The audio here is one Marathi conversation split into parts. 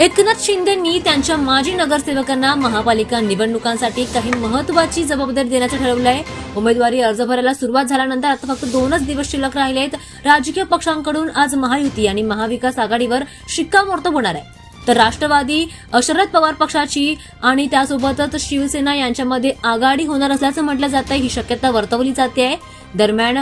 एकनाथ शिंदेंनी त्यांच्या माजी नगरसेवकांना महापालिका निवडणुकांसाठी काही महत्वाची जबाबदारी देण्याचं ठरवलंय. उमेदवारी अर्ज भरायला सुरुवात झाल्यानंतर आता फक्त दोनच दिवस शिल्लक राहिले आहेत राजकीय पक्षांकडून आज महायुती आणि महाविकास आघाडीवर शिक्कामोर्तब होणार आहे. तर राष्ट्रवादी शरद पवार पक्षाची आणि त्यासोबतच शिवसेना यांच्यामध्ये आघाडी होणार असल्याचं म्हटलं जात आहे ही शक्यता वर्तवली जाते. आहे दरम्यान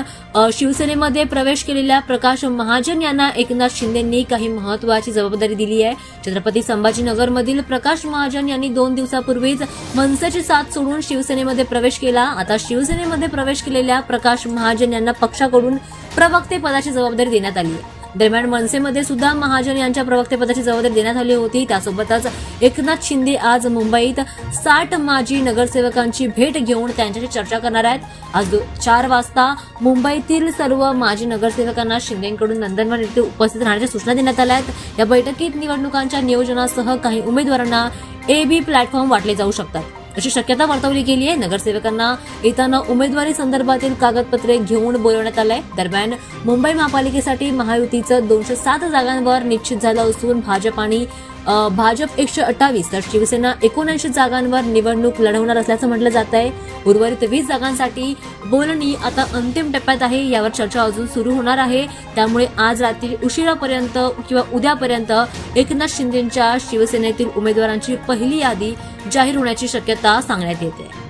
शिवसेनेमध्ये प्रवेश केलेल्या प्रकाश महाजन यांना एकनाथ शिंदेंनी काही महत्वाची जबाबदारी दिली आहे. छत्रपती संभाजीनगरमधील प्रकाश महाजन यांनी दोन दिवसापूर्वीच मनसेची साथ सोडून शिवसेनेमध्ये प्रवेश केला. आता शिवसेनेमध्ये प्रवेश केलेल्या प्रकाश महाजन यांना पक्षाकडून प्रवक्ते पदाची जबाबदारी देण्यात आली आहे. दरम्यान मनसेमध्ये सुद्धा महाजन यांच्या प्रवक्तेपदाची जबाबदारी देण्यात आली होती. त्यासोबतच एकनाथ शिंदे आज मुंबईत साठ माजी नगरसेवकांची भेट घेऊन त्यांच्याशी चर्चा करणार आहेत. आज चार वाजता मुंबईतील सर्व माजी नगरसेवकांना शिंदेकडून नंदनवन येथे उपस्थित राहण्याच्या सूचना देण्यात आल्या आहेत. या बैठकीत निवडणुकांच्या नियोजनासह काही उमेदवारांना ए बी प्लॅटफॉर्म वाटले जाऊ शकतात. अशी शक्यता वर्तवली गेली आहे. नगरसेवकांना येताना उमेदवारी संदर्भातील कागदपत्रे घेऊन बोलवण्यात आलंय. दरम्यान मुंबई महापालिकेसाठी महायुतीचं दोनशे सात जागांवर निश्चित झालं असून भाजप आणि भाजप एकशे अठ्ठावीस तर शिवसेना एकोणऐंशी जागांवर निवडणूक लढवणार असल्याचं म्हटलं जात आहे. उर्वरित वीस जागांसाठी बोलणी आता अंतिम टप्प्यात आहे यावर चर्चा अजून सुरू होणार आहे. त्यामुळे आज रात्री उशिरापर्यंत किंवा उद्यापर्यंत एकनाथ शिंदेच्या शिवसेनेतील उमेदवारांची पहिली यादी जाहीर होण्याची शक्यता सांगण्यात येते.